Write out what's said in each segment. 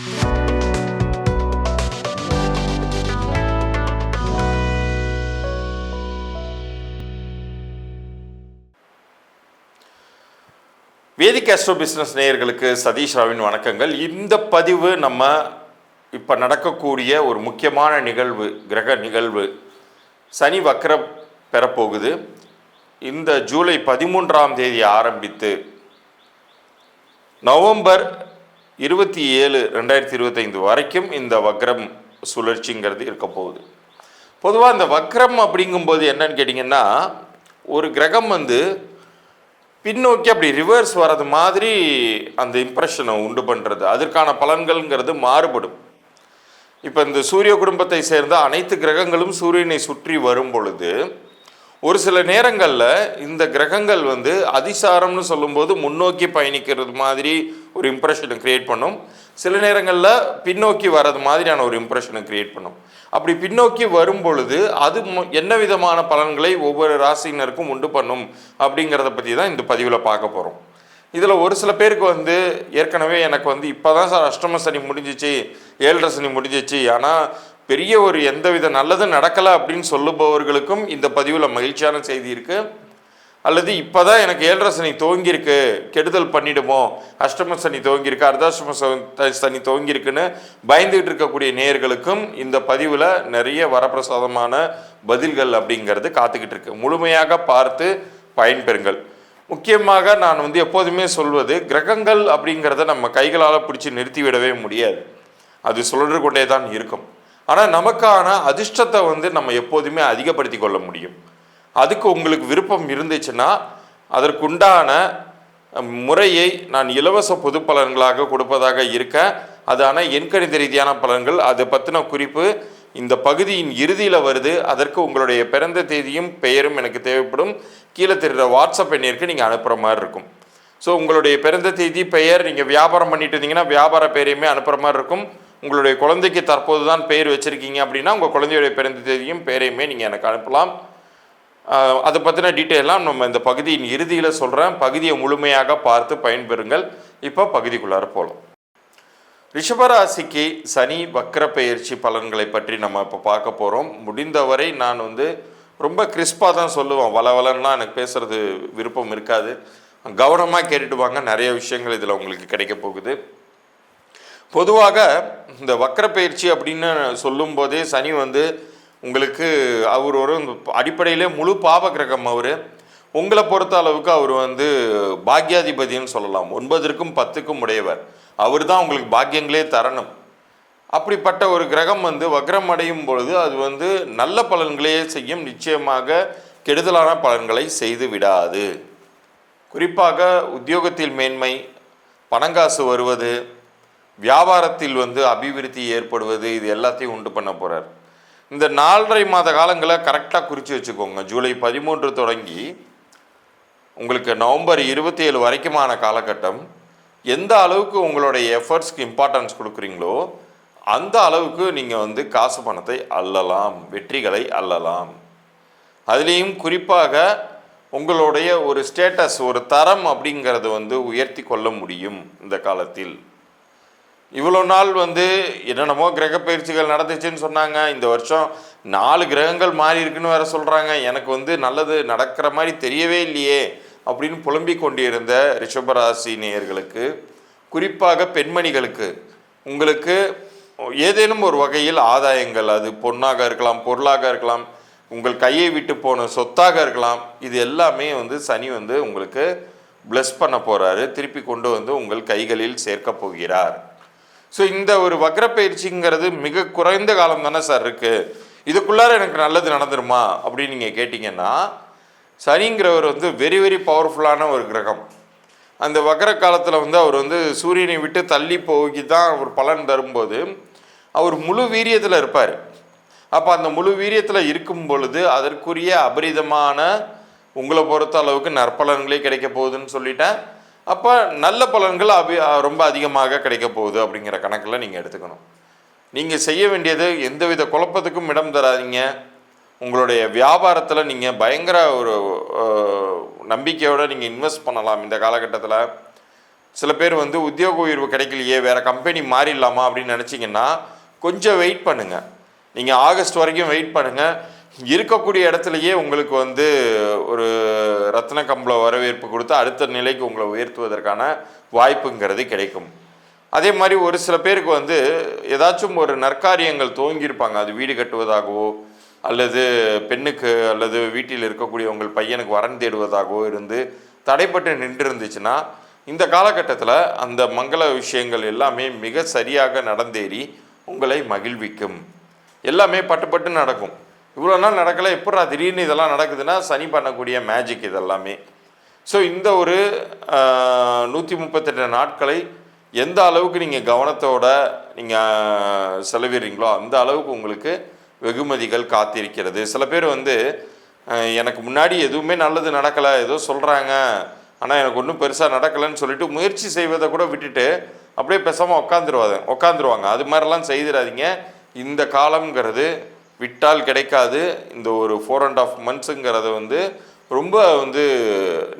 வேதிக் astro business நேயர்களுக்கு சதீஷ் ராவின் வணக்கங்கள். இந்த பதிவு நம்ம இப்போ நடக்கக்கூடிய ஒரு முக்கியமான நிகழ்வு கிரக நிகழ்வு. சனி வக்கர பெறப்போகுது. இந்த ஜூலை பதிமூன்றாம் தேதி ஆரம்பித்து நவம்பர் இருபத்தி ஏழு ரெண்டாயிரத்தி இருபத்தைந்து வரைக்கும் இந்த வக்ரம் சுழற்சிங்கிறது இருக்க போகுது. பொதுவாக இந்த வக்ரம் அப்படிங்கும்போது என்னன்னு கேட்டிங்கன்னா ஒரு கிரகம் வந்து பின்னோக்கி அப்படி ரிவர்ஸ் வர்றது மாதிரி அந்த இம்ப்ரெஷனை உண்டு பண்ணுறது அதற்கான பலன்கள்ங்கிறது மாறுபடும். இப்போ இந்த சூரிய குடும்பத்தை சேர்ந்த அனைத்து கிரகங்களும் சூரியனை சுற்றி வரும் பொழுது ஒரு சில நேரங்களில் இந்த கிரகங்கள் வந்து அதிசாரம்னு சொல்லும்போது முன்னோக்கி பயணிக்கிறது மாதிரி ஒரு இம்ப்ரெஷனை கிரியேட் பண்ணும். சில நேரங்களில் பின்னோக்கி வர்றது மாதிரியான ஒரு இம்ப்ரெஷனை கிரியேட் பண்ணும். அப்படி பின்னோக்கி வரும் பொழுது அது மு- என்ன விதமான பலன்களை ஒவ்வொரு ராசியினருக்கும் உண்டு பண்ணும் அப்படிங்கிறத பற்றி தான் இந்த பதிவில் பார்க்க போகிறோம் இதில் ஒரு சில பேருக்கு வந்து ஏற்கனவே எனக்கு வந்து இப்போ தான் சார் அஷ்டம சனி முடிஞ்சிச்சு ஏழரை சனி முடிஞ்சிச்சு. ஆனால் பெரிய ஒரு எந்தவித நல்லதும் நடக்கலை அப்படின்னு சொல்லுபவர்களுக்கும் இந்த பதிவில் மகிழ்ச்சியான செய்தி இருக்குது அல்லது இப்போ தான் எனக்கு ஏழரை சனி துவங்கியிருக்கு கெடுதல் பண்ணிடுமோ அஷ்டம சனி துவங்கியிருக்கு அர்தாஷ்டம சனி துவங்கியிருக்குன்னு பயந்துகிட்டு இருக்கக்கூடிய நேயர்களுக்கும் இந்த பதிவில் நிறைய வரப்பிரசாதமான பதில்கள் அப்படிங்கிறது காத்துக்கிட்டு இருக்கு. முழுமையாக பார்த்து பயன்பெறுங்கள். முக்கியமாக நான் வந்து எப்போதுமே சொல்வது கிரகங்கள் அப்படிங்கிறத நம்ம கைகளால் பிடிச்சி நிறுத்திவிடவே முடியாது. அது சுழன்று கொண்டே தான் இருக்கும். ஆனால் நமக்கான அதிர்ஷ்டத்தை வந்து நம்ம எப்போதுமே அதிகப்படுத்தி கொள்ள முடியும். அதுக்கு உங்களுக்கு விருப்பம் இருந்துச்சுன்னா அதற்குண்டான முறையை நான் இலவச பொது பலன்களாக கொடுப்பதாக இருக்க அது ஆனால் எண்கணித ரீதியான பலன்கள் அதை பற்றின குறிப்பு இந்த பகுதியின் இறுதியில் வருது. அதற்கு உங்களுடைய பிறந்த தேதியும் பெயரும் எனக்கு தேவைப்படும். கீழே தெரிகிற வாட்ஸ்அப் எண்ணிற்கு நீங்கள் அனுப்புகிற மாதிரி இருக்கும். ஸோ உங்களுடைய பிறந்த தேதி பெயர் நீங்கள் வியாபாரம் பண்ணிட்டு இருந்தீங்கன்னா வியாபார பெயரையுமே அனுப்புகிற மாதிரி இருக்கும். உங்களுடைய குழந்தைக்கு தற்போது தான் பெயர் வச்சுருக்கீங்க அப்படின்னா உங்கள் குழந்தையுடைய பிறந்த தேதியும் பெயரையுமே நீங்கள் எனக்கு அனுப்பலாம். அதை பற்றின டீட்டெயிலாம் நம்ம இந்த பகுதியின் இறுதியில் சொல்கிறேன் பகுதியை முழுமையாக பார்த்து பயன்பெறுங்கள். இப்போ பகுதிக்குள்ளார போகலாம் ரிஷபராசிக்கு சனி வக்கர பயிற்சி பலன்களை பற்றி நம்ம இப்போ பார்க்க போகிறோம் முடிந்தவரை நான் வந்து ரொம்ப கிறிஸ்பாக தான் சொல்லுவேன். வளவலன்னா எனக்கு பேசுகிறது விருப்பம் இருக்காது. கவனமாக கேட்டுட்டு வாங்க. நிறைய விஷயங்கள் இதில் உங்களுக்கு கிடைக்க போகுது. பொதுவாக இந்த வக்ர பயிற்சி அப்படின்னு சொல்லும்போதே சனி வந்து உங்களுக்கு அவர் ஒரு அடிப்படையிலே முழு பாப கிரகம் அவர். உங்களை பொறுத்த அளவுக்கு அவர் வந்து பாக்யாதிபதினு சொல்லலாம். ஒன்பதற்கும் பத்துக்கும் உடையவர். அவர் தான் உங்களுக்கு பாக்கியங்களே தரணும். அப்படிப்பட்ட ஒரு கிரகம் வந்து வக்ரம் அடையும் பொழுது அது வந்து நல்ல பலன்களையே செய்யும். நிச்சயமாக கெடுதலான பலன்களை செய்து விடாது. குறிப்பாக உத்தியோகத்தில் மேன்மை பணங்காசு வருவது வியாபாரத்தில் வந்து அபிவிருத்தி ஏற்படுவது இது எல்லாத்தையும் உண்டு பண்ண போகிறார் இந்த நாலரை மாத காலங்களை கரெக்டாக குறித்து வச்சுக்கோங்க. ஜூலை பதிமூன்று தொடங்கி உங்களுக்கு நவம்பர் இருபத்தி ஏழு வரைக்குமான காலகட்டம் எந்த அளவுக்கு உங்களுடைய எஃபர்ட்ஸ்க்கு இம்பார்ட்டன்ஸ் கொடுக்குறீங்களோ அந்த அளவுக்கு நீங்கள் வந்து காசு பணத்தை அள்ளலாம் வெற்றிகளை அள்ளலாம். அதுலேயும் குறிப்பாக உங்களுடைய ஒரு ஸ்டேட்டஸ் ஒரு தரம் அப்படிங்கிறது வந்து உயர்த்தி கொள்ள முடியும் இந்த காலத்தில். இவ்வளோ நாள் வந்து என்னென்னமோ கிரக பயிற்சிகள் நடந்துச்சுன்னு சொன்னாங்க. இந்த வருஷம் நாலு கிரகங்கள் மாறி இருக்குன்னு வேற சொல்கிறாங்க எனக்கு வந்து நல்லது நடக்கிற மாதிரி தெரியவே இல்லையே அப்படின்னு புலம்பிக் கொண்டிருந்த ரிஷபராசி நேயர்களுக்கு குறிப்பாக பெண்மணிகளுக்கு உங்களுக்கு ஏதேனும் ஒரு வகையில் ஆதாயங்கள் அது பொன்னாக இருக்கலாம் பொருளாக இருக்கலாம் உங்கள் கையை விட்டு போன சொத்தாக இருக்கலாம் இது எல்லாமே வந்து சனி வந்து உங்களுக்கு பிளஸ் பண்ண போகிறாரு திருப்பி கொண்டு வந்து உங்கள் கைகளில் சேர்க்க போகிறார். ஸோ இந்த ஒரு வக்ர பயிற்சிங்கிறது மிக குறைந்த காலம் தானே சார் இருக்குது இதுக்குள்ளார எனக்கு நல்லது நடந்துருமா? அப்படின்னு நீங்கள் கேட்டிங்கன்னா சனிங்கிறவர் வந்து வெரி வெரி பவர்ஃபுல்லான ஒரு கிரகம். அந்த வக்ர காலத்தில் வந்து அவர் வந்து சூரியனை விட்டு தள்ளி போகி தான் அவர் பலன் தரும்போது அவர் முழு வீரியத்தில் இருப்பார். அப்போ அந்த முழு வீரியத்தில் இருக்கும் பொழுது அதற்குரிய அபரிதமான உங்களை பொறுத்த அளவுக்கு நற்பலன்களே கிடைக்க போகுதுன்னு சொல்லிட்டேன். அப்போ நல்ல பலன்கள் அபி ரொம்ப அதிகமாக கிடைக்க போகுது அப்படிங்கிற கணக்கில் நீங்கள் எடுத்துக்கணும். நீங்கள் செய்ய வேண்டியது எந்தவித குழப்பத்துக்கும் இடம் தராதீங்க. உங்களுடைய வியாபாரத்தில் நீங்கள் பயங்கர ஒரு நம்பிக்கையோடு நீங்கள் இன்வெஸ்ட் பண்ணலாம் இந்த காலகட்டத்தில். சில பேர் வந்து உத்தியோக உயர்வு கிடைக்கலையே வேறு கம்பெனி மாறிடலாமா அப்படின்னு நினச்சிங்கன்னா கொஞ்சம் வெயிட் பண்ணுங்கள் நீங்கள் ஆகஸ்ட் வரைக்கும் வெயிட் பண்ணுங்கள் இருக்கக்கூடிய இடத்துலையே உங்களுக்கு வந்து ஒரு ரத்ன கம்பள வரவேற்பு கொடுத்து அடுத்த நிலைக்கு உங்களை உயர்த்துவதற்கான வாய்ப்புங்கிறது கிடைக்கும். அதே மாதிரி ஒரு சில பேருக்கு வந்து ஏதாச்சும் ஒரு நற்காரியங்கள் துவங்கியிருப்பாங்க. அது வீடு கட்டுவதாகவோ அல்லது பெண்ணுக்கு அல்லது வீட்டில் இருக்கக்கூடிய உங்கள் பையனுக்கு வரன் தேடுவதாகவோ இருந்து தடைப்பட்டு நின்று இருந்துச்சுன்னா இந்த காலகட்டத்தில் அந்த மங்கள விஷயங்கள் எல்லாமே மிக சரியாக நடந்தேறி உங்களை மகிழ்விக்கும். எல்லாமே பட்டு பட்டு நடக்கும். இவ்வளோ நாள் நடக்கலை எப்படா திடீர்னு இதெல்லாம் நடக்குதுன்னா சனி பண்ணக்கூடிய மேஜிக் இதெல்லாமே. ஸோ இந்த ஒரு நூற்றி முப்பத்தெட்டு நாட்களை எந்த அளவுக்கு நீங்கள் கவனத்தோட நீங்கள் செலவிடுறீங்களோ அந்த அளவுக்கு உங்களுக்கு வெகுமதிகள் காத்திருக்கிறது. சில பேர் வந்து எனக்கு முன்னாடி எதுவுமே நல்லது நடக்கலை ஏதோ சொல்கிறாங்க ஆனால் எனக்கு ஒன்றும் பெருசாக நடக்கலைன்னு சொல்லிட்டு முயற்சி செய்வதை கூட விட்டுட்டு அப்படியே பேசாமல் உட்காந்துருவாங்க உட்காந்துருவாங்க அது மாதிரிலாம் செய்திடாதீங்க. இந்த காலம்ங்கிறது விட்டால் கிடைக்காது. இந்த ஒரு ஃபோர் அண்ட் ஆஃப் மந்த்ஸுங்கிறத வந்து ரொம்ப வந்து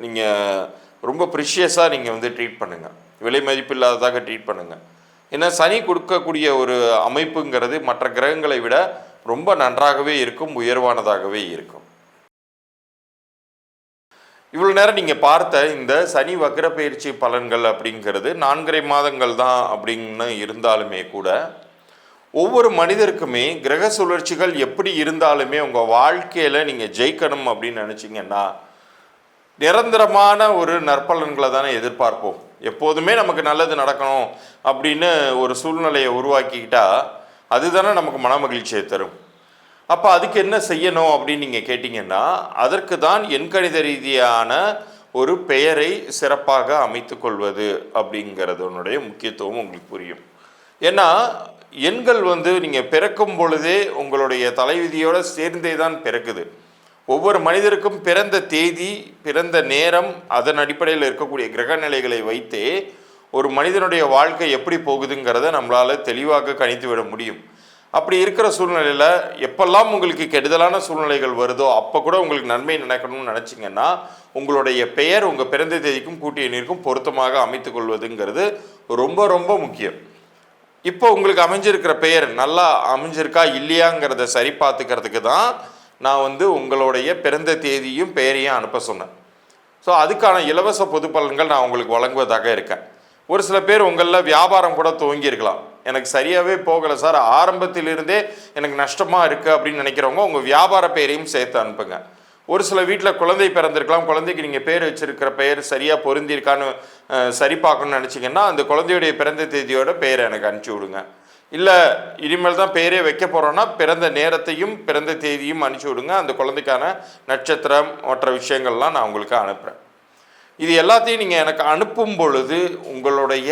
நீங்கள் ரொம்ப ப்ரிஷியஸாக நீங்கள் வந்து ட்ரீட் பண்ணுங்கள் விலை மதிப்பு இல்லாததாக ட்ரீட் பண்ணுங்கள் ஏன்னா சனி கொடுக்கக்கூடிய ஒரு அமைப்புங்கிறது மற்ற கிரகங்களை விட ரொம்ப நன்றாகவே இருக்கும் உயர்வானதாகவே இருக்கும். இவ்வளோ நேரம் நீங்கள் பார்த்த இந்த சனி வக்கர பயிற்சி பலன்கள் அப்படிங்கிறது நான்கரை மாதங்கள் தான் அப்படின்னு இருந்தாலுமே கூட ஒவ்வொரு மனிதருக்குமே கிரக சுழற்சிகள் எப்படி இருந்தாலுமே உங்கள் வாழ்க்கையில் நீங்கள் ஜெயிக்கணும் அப்படின்னு நினச்சிங்கன்னா நிரந்தரமான ஒரு நற்பலன்களை தானே எதிர்பார்ப்போம். எப்போதுமே நமக்கு நல்லது நடக்கணும் அப்படின்னு ஒரு சூழ்நிலையை உருவாக்கிக்கிட்டா அதுதானே நமக்கு மன மகிழ்ச்சியை தரும். அப்போ அதுக்கு என்ன செய்யணும் அப்படின்னு நீங்கள் கேட்டிங்கன்னா அதற்கு தான் எண்கணித ரீதியான ஒரு பெயரை சிறப்பாக அமைத்து கொள்வது அப்படிங்கிறதனுடைய முக்கியத்துவம் உங்களுக்கு புரியும். ஏன்னா எண்கள் வந்து நீங்கள் பிறக்கும் பொழுதே உங்களுடைய தலைவிதியோடு சேர்ந்தே தான் பிறக்குது. ஒவ்வொரு மனிதருக்கும் பிறந்த தேதி பிறந்த நேரம் அதன் அடிப்படையில் இருக்கக்கூடிய கிரக நிலைகளை வைத்தே ஒரு மனிதனுடைய வாழ்க்கை எப்படி போகுதுங்கிறத நம்மளால் தெளிவாக கணித்து விட முடியும். அப்படி இருக்கிற சூழ்நிலையில் எப்பெல்லாம் உங்களுக்கு கெடுதலான சூழ்நிலைகள் வருதோ அப்போ கூட உங்களுக்கு நன்மை நினைக்கணும்னு நினச்சிங்கன்னா உங்களுடைய பெயர் உங்கள் பிறந்த தேதிக்கும் கூட்டிய நீருக்கும் பொருத்தமாக அமைத்து கொள்வதுங்கிறது ரொம்ப ரொம்ப முக்கியம். இப்போ உங்களுக்கு அமைஞ்சிருக்கிற பெயர் நல்லா அமைஞ்சிருக்கா இல்லையாங்கிறத சரி பார்த்துக்கிறதுக்கு தான் நான் வந்து உங்களுடைய பிறந்த தேதியும் பெயரையும் அனுப்ப சொன்னேன். ஸோ அதுக்கான இலவச பொது பலன்கள் நான் உங்களுக்கு வழங்குவதாக இருக்கேன். ஒரு சில பேர் உங்களில் வியாபாரம் கூட துவங்கியிருக்கலாம். எனக்கு சரியாகவே போகலை சார். ஆரம்பத்திலிருந்தே எனக்கு நஷ்டமாக இருக்குது அப்படின்னு நினைக்கிறவங்க உங்கள் வியாபார பெயரையும் சேர்த்து அனுப்புங்க. ஒரு சில வீட்டில் குழந்தை பிறந்திருக்கலாம். குழந்தைக்கு நீங்கள் பேர் வச்சிருக்கிற பெயர் சரியாக பொருந்திருக்கான்னு சரி பார்க்கணும்னு நினச்சிங்கன்னா அந்த குழந்தையுடைய பிறந்த தேதியோட பெயரை எனக்கு அனுப்பிச்சி விடுங்க. இல்லை இனிமேல் தான் பேரே வைக்க போகிறோன்னா பிறந்த நேரத்தையும் பிறந்த தேதியும் அனுப்பிச்சி விடுங்க. அந்த குழந்தைக்கான நட்சத்திரம் மற்ற விஷயங்கள்லாம் நான் உங்களுக்கு அனுப்புகிறேன் இது எல்லாத்தையும் நீங்கள் எனக்கு அனுப்பும் பொழுது உங்களுடைய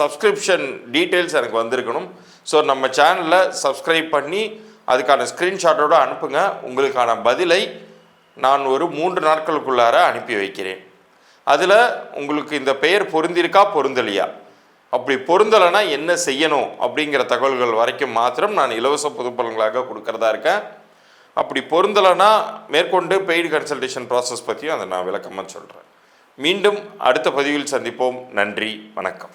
சப்ஸ்கிரிப்ஷன் டீட்டெயில்ஸ் எனக்கு வந்திருக்கணும். ஸோ நம்ம சேனலில் சப்ஸ்கிரைப் பண்ணி அதுக்கான ஸ்க்ரீன்ஷாட்டோடு அனுப்புங்க. உங்களுக்கான பதிலை நான் ஒரு மூன்று நாட்களுக்குள்ளார அனுப்பி வைக்கிறேன். அதில் உங்களுக்கு இந்த பெயர் பொருந்திருக்கா பொருந்தலையா? அப்படி பொருந்தலைன்னா என்ன செய்யணும் அப்படிங்கிற தகவல்கள் வரைக்கும் மாத்திரம் நான் இலவச பொதுப்பலன்களாக கொடுக்கறதா இருக்கேன். அப்படி பொருந்தலைன்னா மேற்கொண்டு பெய்டு கன்சல்டேஷன் ப்ராசஸ் பற்றியும் அதை நான் விளக்கமாக சொல்கிறேன் மீண்டும் அடுத்த பதிவில் சந்திப்போம். நன்றி. வணக்கம்.